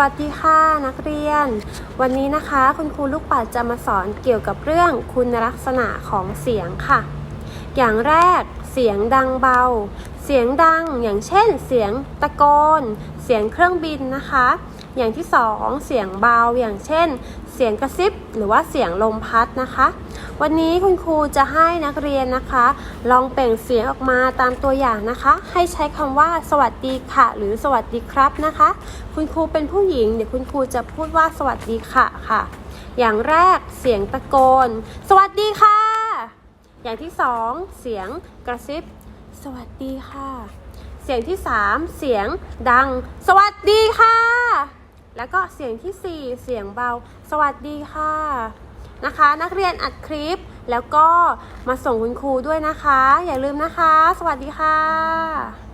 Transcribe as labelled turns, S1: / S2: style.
S1: วัสดีค่ะนักเรียน วันนี้นะคะคุณครูลูกปัดจะมาสอนเกี่ยวกับเรื่องคุณลักษณะของเสียงค่ะ อย่างแรกเสียงดังเบา เสียงดังอย่างเช่น เสียงตะโกน เสียงเครื่องบินนะคะ อย่างที่สองเสียงเบาอย่างเช่น เสียงกระซิบหรือว่าเสียงลมพัดนะคะ วันนี้คุณครูจะให้นักเรียนนะคะ ลองเปล่งเสียงออกมาตามตัวอย่างนะคะ ให้ใช้คำว่าสวัสดีค่ะ หรือสวัสดีครับนะคะ คุณครูเป็นผู้หญิงเดี๋ยวคุณครูจะพูดว่าสวัสดีค่ะค่ะ อย่างแรกเสียงตะโกน สวัสดีค่ะ อย่างที่สองเสียงกระซิบ สวัสดีค่ะเสียงที่สามเสียงดัง สวัสดีค่ะ เสียงที่สี่เสียงเบา สวัสดีค่ะนะคะ นักเรียนอัดคลิปแล้วก็มาส่งคุณครูด้วยนะคะ อย่าลืมนะคะ สวัสดีค่ะ